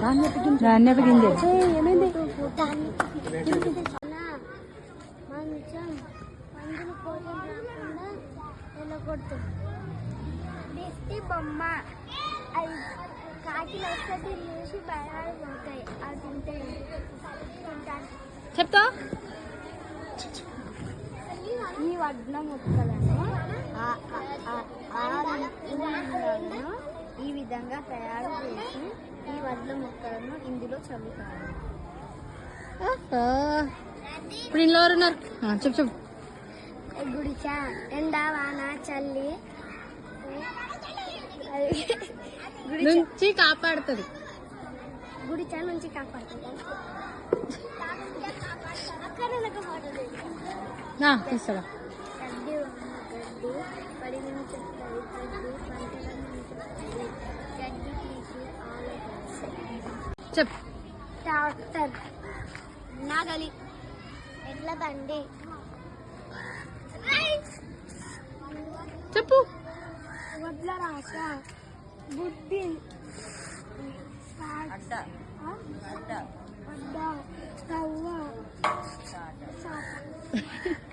ధాన్యపు గింజ మంచం బొమ్మ అవి కాకి వస్తే చూసి అవి తింటే చెప్తా ఈ వడ్ల ముక్కలను ఈ విధంగా తయారు చేసి ఈ వడ్ల ముక్కలను ఇందులో చల్లుతారు. ఇప్పుడు ఇంట్లో ఎవరు ఉన్నారు? చెప్పు చెప్పు. గుడిచా? ఎండ వాన చల్లి. నుంచి కాపాడుతుంది. గుడిచా నుంచి కాపాడుతుంది. గడ్డి పడి నుంచి చెప్పు. ట్రాక్టర్ నాగలి ఎడ్ల బండి. చెప్పు. వడ్ల రాస బుద్ధి. అడ్డ. అడ్డ. స్టవ్వ